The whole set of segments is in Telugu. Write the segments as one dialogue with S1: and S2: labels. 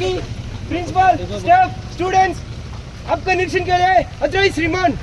S1: की प्रिंसिपल स्टाफ स्टूडेंट्स आपका निरीक्षण के लिए अजय श्रीमान।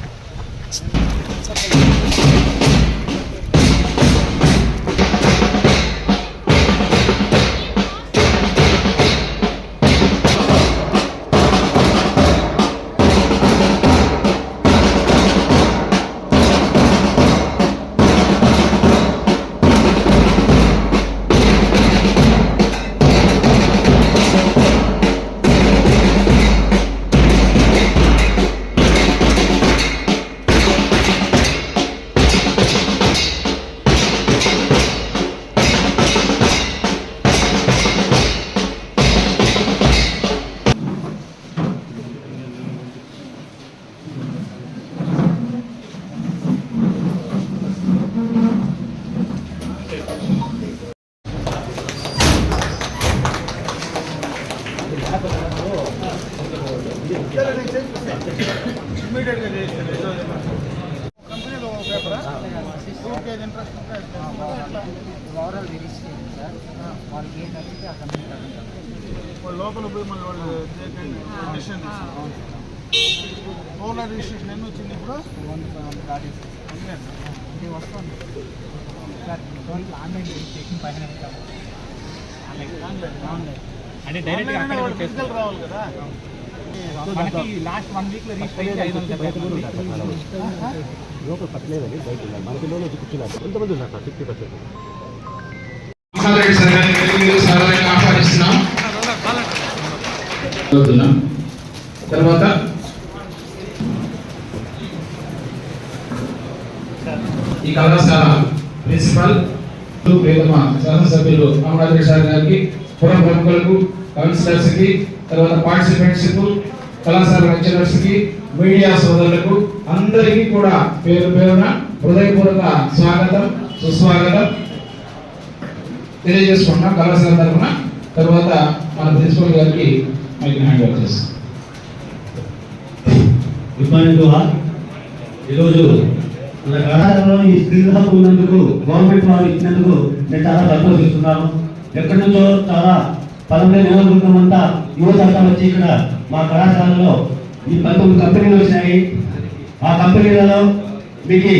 S2: లోపల పోయి మళ్ళీ వాళ్ళు డిసిషన్ ఓవరాల్ రిజిస్ట్రేషన్ ఎన్ని వచ్చింది ఇప్పుడు?
S3: వస్తుంది ఆన్లైన్ అంటే డైరెక్ట్
S2: ఫిజికల్ రావాలి కదా.
S3: మనకి లాస్ట్ వన్ వీక్లో ఐదు
S4: పట్టలేదని బయట ఉన్నారు మన పిల్లలు వచ్చి కూర్చున్నారు. ఎంతమంది ఉన్నారు సార్ ఫిఫ్టీ పర్సెంట్
S5: ఆహ్వానిస్తున్నాం. చదువుతున్నాం. తర్వాత ఈ కళాశాల ప్రిన్సిపల్ ప్రేమ శాసనసభ్యులు అమరాజు సార్ గారికి పురం ప్రముఖులకు కౌన్సిలర్స్కి తర్వాత పార్టిసిపెంట్స్కు కళాశాల లెక్చరర్స్కి మీడియా సోదరులకు అందరికీ కూడా పేరు పేరున హృదయపూర్వక స్వాగతం సుస్వాగతం తెలియజేసుకుంటున్నాం కళాశాల తరఫున తర్వాత మన ప్రిన్సిపల్ గారికి mic hand over
S6: good morning to all ఈరోజు మన కళాశాలలో ఈ స్క్రీన్ హబ్ ఉన్నందుకు గవర్నమెంట్ వారు ఇచ్చినందుకు నేను చాలా సంతోషిస్తున్నాను. ఎక్కడి నుంచో చాలా పదమూడు నియోజకవర్గం అంతా యువత అంతా వచ్చి ఇక్కడ మా కళాశాలలో ఈ పంతొమ్మిది కంపెనీలు వచ్చినాయి. ఆ కంపెనీలలో మీకు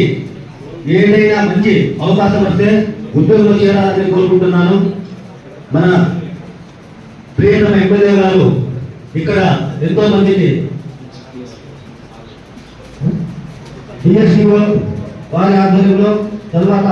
S6: ఏదైనా మంచి అవకాశం వస్తే ఉద్యోగం చేరాలని కోరుకుంటున్నాను. మన ప్రియతమ ఎమ్మెల్యే గారు ఇక్కడ ఎంతో మందికి. డిఎస్డిఓ వారి ఆధ్వర్యంలో తర్వాత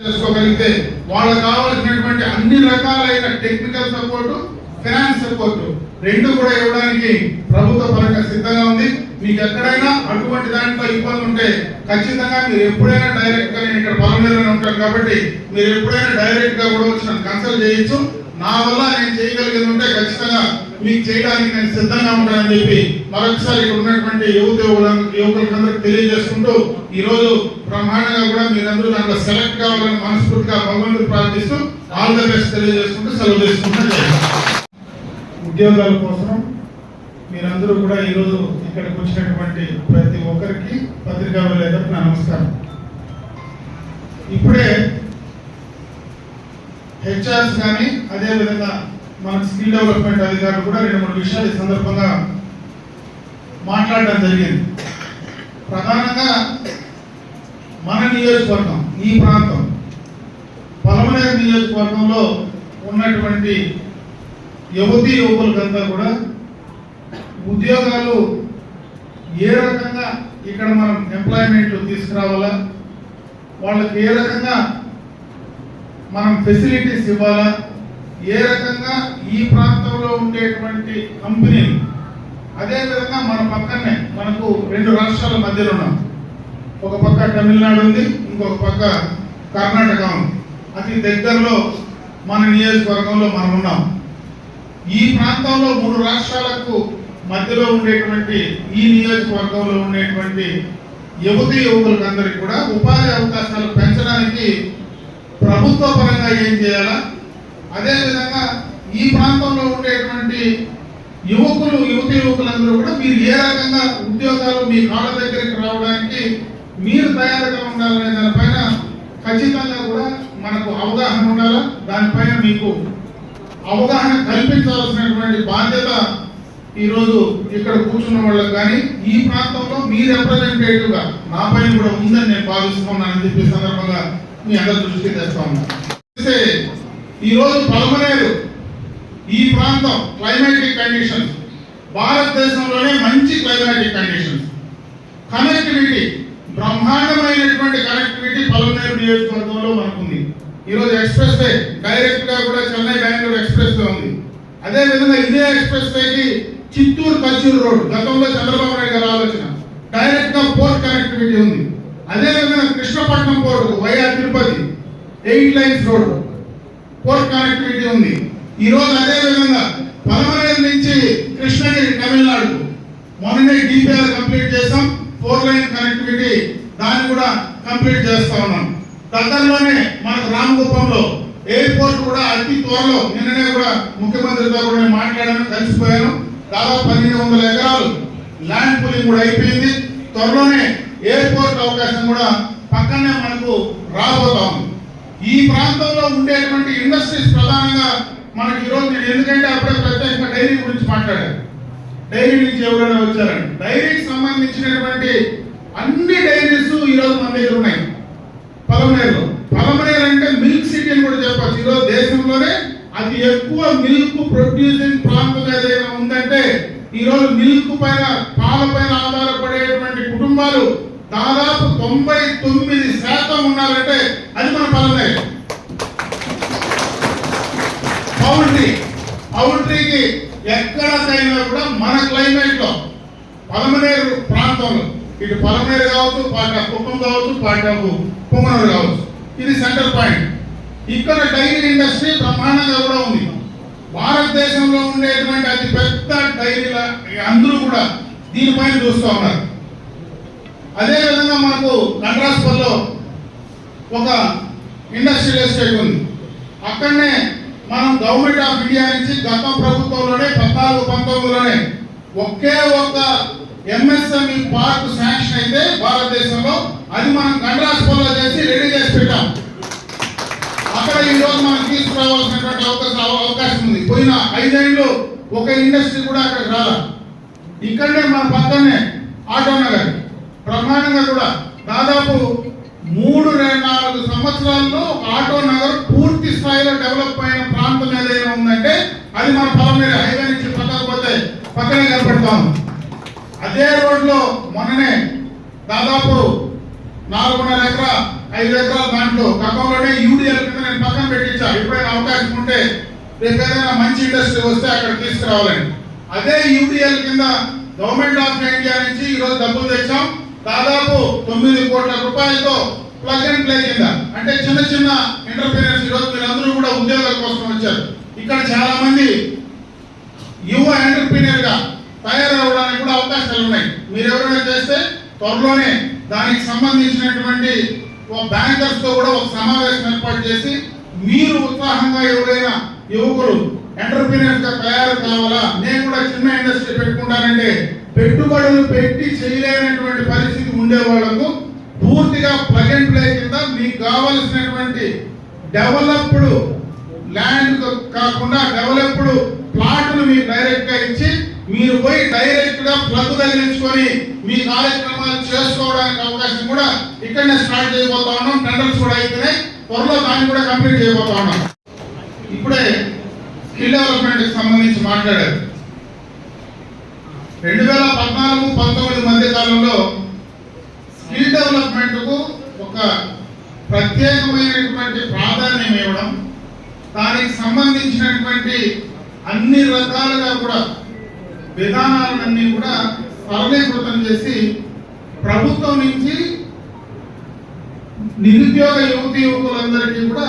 S2: చేసుకోగలిగితే వాళ్ళకి కావాల్సినటువంటి అన్ని రకాలైన టెక్నికల్ సపోర్ట్ ఫైనాన్స్ సపోర్ట్ రెండు కూడా ఇవ్వడానికి ప్రభుత్వ పరంగా సిద్ధంగా ఉంది. మీకు ఎక్కడైనా అటువంటి దాంట్లో ఇబ్బంది ఉంటే ఖచ్చితంగా మీరు ఎప్పుడైనా డైరెక్ట్గా నేను ఇక్కడ పాల్గొనే ఉంటాను కాబట్టి మీరు ఎప్పుడైనా డైరెక్ట్గా కూడా వచ్చి నన్ను కన్సల్ట్ చేయొచ్చు. నా వల్ల నేను చేయగలిగేది మీకు చేయడానికి నేను సిద్ధంగా ఉంటానని చెప్పి మరొకసారి ఇక్కడ ఉన్నటువంటి యువత యువకులందరికీ తెలియజేసుకుంటూ ఈ రోజు బ్రహ్మాండంగా కూడా మీరందరూ దాంట్లో సెలెక్ట్ కావాలని మనస్ఫూర్తిగా భగవంతుడు ప్రార్థిస్తూ ఆల్ ద బెస్ట్ తెలియజేసుకుంటూ సెలవు తీసుకుంటున్నాను. ఉద్యోగాల కోసం మీరందరూ కూడా ఈరోజు ఇక్కడికి వచ్చినటువంటి ప్రతి ఒక్కరికి పత్రికా విలేకరులకు నా నమస్కారం. ఇప్పుడే హెచ్ఆర్స్ కానీ అదేవిధంగా మన స్కిల్ డెవలప్మెంట్ అధికారులు కూడా రెండు మూడు విషయాలు ఈ సందర్భంగా మాట్లాడడం జరిగింది. ప్రధానంగా మన నియోజకవర్గం ఈ ప్రాంతం పలమనేరు నియోజకవర్గంలో ఉన్నటువంటి యువతి యువకులకంతా కూడా ఉద్యోగాలు ఏ రకంగా ఇక్కడ మనం ఎంప్లాయ్మెంట్ తీసుకురావాలా వాళ్ళకి ఏ రకంగా మనం ఫెసిలిటీస్ ఇవ్వాలా ఏ రకంగా ఈ ప్రాంతంలో ఉండేటువంటి కంపెనీలు అదే విధంగా మన పక్కనే మనకు రెండు రాష్ట్రాల మధ్యలో ఉన్నాం. ఒక పక్క తమిళనాడు ఉంది ఇంకొక పక్క కర్ణాటక ఉంది. అతి దగ్గరలో మన నియోజకవర్గంలో మనం ఉన్నాం. ఈ ప్రాంతంలో మూడు రాష్ట్రాలకు మధ్యలో ఉండేటువంటి ఈ నియోజకవర్గంలో ఉండేటువంటి యువతి యువకులందరికీ కూడా ఉపాధి అవకాశాలు పెంచడానికి ప్రభుత్వ పరంగా ఏం చేయాలా? అదేవిధంగా ఈ ప్రాంతంలో ఉండేటువంటి యువకులు యువతి యువకులందరూ కూడా మీరు ఏ రకంగా ఉద్యోగాలు మీ కాళ్ళ దగ్గరికి రావడానికి మీరు తయారుగా ఉండాలనే దానిపైన ఖచ్చితంగా కూడా మనకు అవగాహన ఉండాలా? దానిపైన మీకు అవగాహన కల్పించాల్సినటువంటి బాధ్యత ఈరోజు ఇక్కడ కూర్చున్న వాళ్ళకి కానీ ఈ ప్రాంతంలో మీ రిప్రజెంటేటివ్గా నా పైన కూడా ఉందని నేను భావిస్తున్నానని చెప్పి సందర్భంగా మీ అందరి దృష్టికి తెస్తా ఉన్నాను ఈరోజు పలమనేరు ఈ ప్రాంతం క్లైమాటిక్ కండిషన్స్ భారతదేశంలోనే మంచి క్లైమాటిక్ కండిషన్స్ కనెక్టివిటీ బ్రహ్మాండమైనటువంటి కనెక్టివిటీ పలమనేరు నియోజకవర్గంలో మనకుంది. ఈరోజు ఎక్స్ప్రెస్ వే డైరెక్ట్గా కూడా చెన్నై బెంగళూరు ఎక్స్ప్రెస్ వే ఉంది. అదే విధంగా ఇదే ఎక్స్ప్రెస్ వేకి చిత్తూరు కచ్చూరు రోడ్ గతంలో చంద్రబాబు నాయుడు గారు ఆలోచన. డైరెక్ట్గా పోర్ట్ కనెక్టివిటీ ఉంది. అదే విధంగా Krishnapatnam port via Tirupati eight lines road port connectivity ఉంది. ఈ రోజు అదే విధంగా పలమనేరు నుంచి కృష్ణగిరి తమిళనాడుకు. మొన్ననే డిపిఆర్ కంప్లీట్ చేసాం ఫోర్ లైన్ కనెక్టివిటీ దాన్ని కూడా కంప్లీట్ చేస్తా ఉన్నాం. దగ్గరలోనే మనకు రామగుప్పంలో ఎయిర్పోర్ట్ కూడా అతి త్వరలో నిన్ననే కూడా ముఖ్యమంత్రితో కూడా నేను మాట్లాడాను కలిసిపోయాను. దాదాపు పన్నెండు వందల ఎకరాలు ల్యాండ్ పూలింగ్ కూడా అయిపోయింది. త్వరలోనే ఎయిర్పోర్ట్ అవకాశం కూడా పక్కనే మనకు రాబోతా ఉంది. ఈ ప్రాంతంలో ఉండేటువంటి ఇండస్ట్రీస్ ప్రధానంగా మనకి ఈరోజు నేను ఎందుకంటే అప్పుడే ప్రత్యేకంగా డైరీ గురించి మాట్లాడాను. డైరీ నుంచి ఎవరైనా వచ్చారండి? డైరీకి సంబంధించినటువంటి అన్ని డైరీస్ ఈరోజు మన దగ్గర ఉన్నాయి. పలమనేరులో. పలమనేరు అంటే మిల్క్ సిటీ అని కూడా చెప్పచ్చు. ఈరోజు దేశంలోనే అతి ఎక్కువ మిల్క్ ప్రొడ్యూసింగ్ ప్రాంతం ఏదైనా ఉందంటే ఈరోజు మిల్క్ పైన పాల పైన ఆధారపడేటువంటి కుటుంబాలు దాదాపు తొంభై తొమ్మిది శాతం ఉన్నారంటే అది మన పదమే పౌల్ట్రీ పౌల్ట్రీకి ఎక్కడైనా కూడా మన క్లైమేట్లో పలమనేరు ప్రాంతంలో ఇటు పలమనేరు కావచ్చు పాట కుప్పం కావచ్చు పాటకు పొంగనూరు కావచ్చు. ఇది సెంటర్ పాయింట్. ఇక్కడ డైరీ ఇండస్ట్రీ బ్రహ్మాండంగా కూడా ఉంది. భారతదేశంలో ఉండేటువంటి అతి పెద్ద డైరీల అందరూ కూడా దీనిపైన చూస్తూ ఉన్నారు. అదే విధంగా మనకు కండ్రాస్పల్లో ఒక ఇండస్ట్రియల్ ఎస్టేట్ ఉంది. అక్కడనే మనం గవర్నమెంట్ ఆఫ్ ఇండియా నుంచి గత ప్రభుత్వంలోనే పద్నాలుగు పంతొమ్మిదిలోనే ఒకే ఒక్క ఎంఎస్ఎంఈ పార్క్ శాంక్షన్ అయితే భారతదేశంలో అది మనం కండ్రాస్పల్లో చేసి రెడీ చేసి పెట్టాం. అక్కడ ఈ రోజు మనం తీసుకురావాల్సినటువంటి అవకాశం అవకాశం ఉంది. పోయిన ఐదేళ్ళు ఒక ఇండస్ట్రీ కూడా అక్కడికి రాల. ఇక్కడనే మన పక్కనే ఆటో నగర్ బ్రహ్మాండంగా కూడా. దాదాపు మూడు నాలుగు సంవత్సరాల్లో ఆటో నగర్ పూర్తి స్థాయిలో డెవలప్ అయిన ప్రాంతం ఏదైనా ఉందంటే అది మన పొలంనేరు హైవే నుంచి పక్కకు పోతే పక్కనే కనపడతాం అదే రోడ్లో మొన్ననే దాదాపు నాలుగున్నర ఎకరా ఐదు ఎకరాల దాంట్లో గతంలోనే యూడిఎల్ కింద నేను పక్కన పెట్టించా. ఎప్పుడైనా అవకాశం ఉంటే రేపు ఏదైనా మంచి ఇండస్ట్రీ వస్తే అక్కడ తీసుకురావాలని. అదే యూడిఎల్ కింద గవర్నమెంట్ ఆఫ్ ఇండియా నుంచి ఈరోజు డబ్బులు తెచ్చాం. దాదాపు తొమ్మిది కోట్ల రూపాయలతో ప్లగ్ అండ్ ప్లే కింద అంటే చిన్న చిన్న ఎంటర్ప్రీనర్స్ ఈరోజు మీరందరూ కూడా ఉద్యోగాల కోసం వచ్చారు. ఇక్కడ చాలా మంది యువ ఎంటర్ప్రీనియర్గా తయారవడానికి కూడా అవకాశాలు ఉన్నాయి. మీరు ఎవరైనా చేస్తే త్వరలోనే దానికి సంబంధించినటువంటి ఒక బ్యాంకర్స్తో కూడా ఒక సమావేశం ఏర్పాటు చేసి మీరు ఉత్సాహంగా ఎవరైనా యువకులు ఎంటర్ప్రీనియర్స్గా తయారు కావాలా? నేను కూడా చిన్న ఇండస్ట్రీ పెట్టుకుంటానంటే పెట్టుబడులు పెట్టి చేయలేనటువంటి పరిస్థితి ఉండే వాళ్ళకు పూర్తిగా ప్లగ్ అండ్ ప్లే కింద మీకు కావలసినటువంటి డెవలప్డ్ ల్యాండ్ కాకుండా డెవలప్డ్ ప్లాట్లు మీకు డైరెక్ట్గా ఇచ్చి మీరు పోయి డైరెక్ట్గా ప్లగ్ తగిలించుకొని మీ కార్యక్రమాలు చేసుకోవడానికి అవకాశం కూడా ఇక్కడనే స్టార్ట్ చేయబోతా ఉన్నాం. టెండర్స్ కూడా అయితేనే త్వరలో దాన్ని కూడా కంప్లీట్ చేయబోతా ఉన్నాం. ఇప్పుడే స్కిల్ డెవలప్మెంట్ సంబంధించి మాట్లాడారు. రెండు వేల పద్నాలుగు పంతొమ్మిది మధ్య కాలంలో స్కిల్ డెవలప్మెంట్కు ఒక ప్రత్యేకమైనటువంటి ప్రాధాన్యం ఇవ్వడం దానికి సంబంధించినటువంటి అన్ని రకాలుగా కూడా విధానాలన్నీ కూడా సరళీకృతం చేసి ప్రభుత్వం నుంచి నిరుద్యోగ యువతి యువకులందరికీ కూడా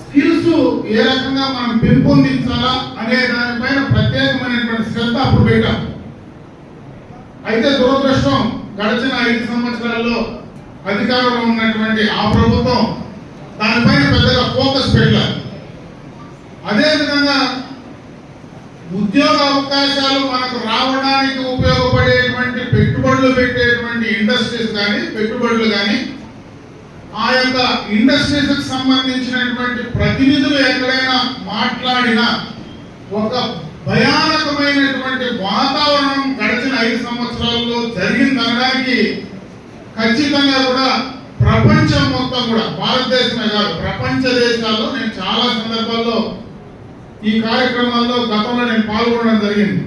S2: స్కిల్స్ ఏ రకంగా మనం పెంపొందించాలా అనే దానిపైన ప్రత్యేకమైనటువంటి శ్రద్ధ అప్పుడు పెట్టాం. అయితే దురదృష్టం గడిచిన ఐదు సంవత్సరాల్లో అధికారంలో ఉన్నటువంటి ఆ ప్రభుత్వం దానిపైన పెద్దగా ఫోకస్ పెట్టలేదు అదేవిధంగా ఉద్యోగ అవకాశాలు మనకు రావడానికి ఉపయోగపడేటువంటి పెట్టుబడులు పెట్టేటువంటి ఇండస్ట్రీస్ కానీ పెట్టుబడులు కానీ ఆ యొక్క ఇండస్ట్రీస్కి సంబంధించినటువంటి ప్రతినిధులు ఎక్కడైనా మాట్లాడినా ఒక భయానకమైనటువంటి వాతావరణం గడిచిన ఐదు సంవత్సరాల్లో జరిగిందనడానికి ఖచ్చితంగా కూడా ప్రపంచం మొత్తం కూడా భారతదేశమే కాదు ప్రపంచ దేశాల్లో నేను చాలా సందర్భాల్లో ఈ కార్యక్రమాల్లో గతంలో నేను పాల్గొనడం జరిగింది.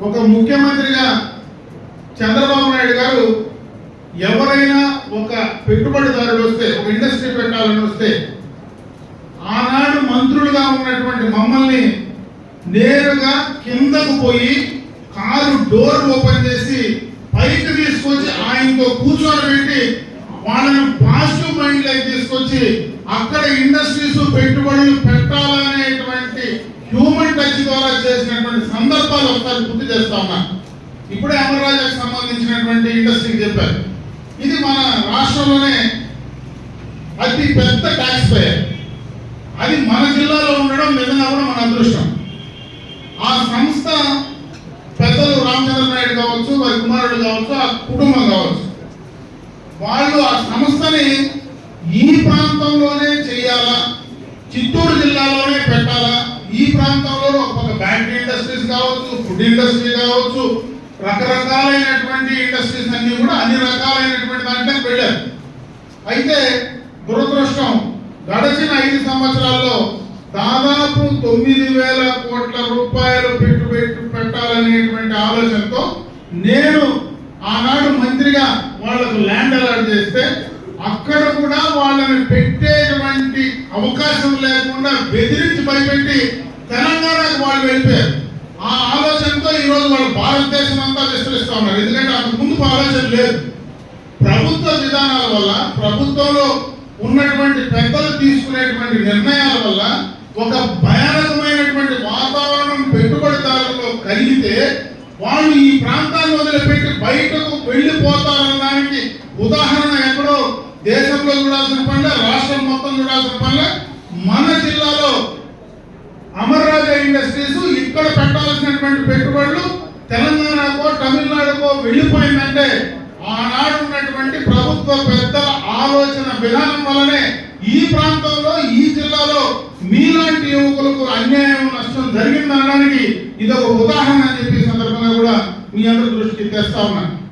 S2: ఒక ముఖ్యమంత్రిగా చంద్రబాబు నాయుడు గారు ఎవరైనా ఒక పెట్టుబడిదారుడు వస్తే ఒక ఇండస్ట్రీ పెట్టాలని వస్తే ఆనాడు మంత్రులుగా ఉన్నటువంటి మమ్మల్ని నేరుగా కిందకు పోయి కారు డోర్ ఓపెన్ చేసి పైకి తీసుకొచ్చి ఆయనతో కూర్చొని పెట్టి వాళ్ళని పాజిటివ్ మైండ్ లైక్ తీసుకొచ్చి అక్కడ ఇండస్ట్రీస్ పెట్టుబడులు పెట్టాలనేటువంటి హ్యూమన్ టచ్ ద్వారా చేసినటువంటి సందర్భాలు ఒకసారి గుర్తు చేస్తా ఉన్నా. ఇప్పుడే అమరరాజాకు సంబంధించినటువంటి ఇండస్ట్రీకి చెప్పారు. ఇది మన రాష్ట్రంలోనే అతి పెద్ద ట్యాక్స్ పేయర్ అది మన జిల్లాలో ఉండడం నిజంగా కూడా మన అదృష్టం. ఆ సంస్థ పెద్దలు రామచంద్ర నాయుడు కావచ్చు వారి కుమారుడు కావచ్చు ఆ కుటుంబం కావచ్చు. వాళ్ళు ఆ సంస్థని ఈ ప్రాంతంలోనే చేయాలా? చిత్తూరు జిల్లాలోనే పెట్టాలా? ఈ ప్రాంతంలో ఒక పక్క బ్యాటరీ ఇండస్ట్రీస్ కావచ్చు ఫుడ్ ఇండస్ట్రీ కావచ్చు రకరకాలైనటువంటి ఇండస్ట్రీస్ అన్ని కూడా అన్ని రకాలైనటువంటి దాంట్లో వెళ్ళారు. అయితే దురదృష్టం గడిచిన ఐదు సంవత్సరాల్లో దాదాపు తొమ్మిది వేల కోట్ల రూపాయలు పెట్టుబడి పెట్టాలనేటువంటి ఆలోచనతో నేను ఆనాడు మంత్రిగా వాళ్ళకు ల్యాండ్ అలాట్ చేస్తే అక్కడ కూడా వాళ్ళని పెట్టేటువంటి అవకాశం లేకుండా బెదిరించి భయపెట్టి తెలంగాణకు వాళ్ళు వెళ్ళిపోయారు. ఆ ఆలోచనతో ఈరోజు వాళ్ళు భారతదేశం అంతా విస్తరిస్తూ ఉన్నారు. ఎందుకంటే అంతకు ముందు ఆలోచన లేదు. ప్రభుత్వ విధానాల వల్ల ప్రభుత్వంలో ఉన్నటువంటి పెద్దలు తీసుకునేటువంటి నిర్ణయాల వల్ల ఒక భయానకమైనటువంటి వాతావరణం పెట్టుబడిదారుల్లో కలిగితే వాళ్ళు ఈ ప్రాంతాన్ని వదిలిపెట్టి బయటకు వెళ్ళిపోతారనడానికి ఉదాహరణ ఎక్కడో దేశంలో చూడాల్సిన పనిలే రాష్ట్రం మొత్తం చూడాల్సిన పనిలే. మన జిల్లాలో అమర్రాజ ఇండస్ట్రీస్ ఇక్కడ పెట్టాల్సినటువంటి పెట్టుబడులు తెలంగాణకో తమిళనాడుకో వెళ్ళిపోయిందంటే ఆనాడు ఉన్నటువంటి ప్రభుత్వ పెద్దల ఆలోచన విధానం వల్లనే ఈ ప్రాంతంలో ఈ జిల్లాలో మీలాంటి యువకులకు అన్యాయం నష్టం జరిగిందనడానికి ఇది ఒక ఉదాహరణ అని చెప్పి సందర్భంగా కూడా మీ అందరి దృష్టికి తెస్తా ఉన్నాను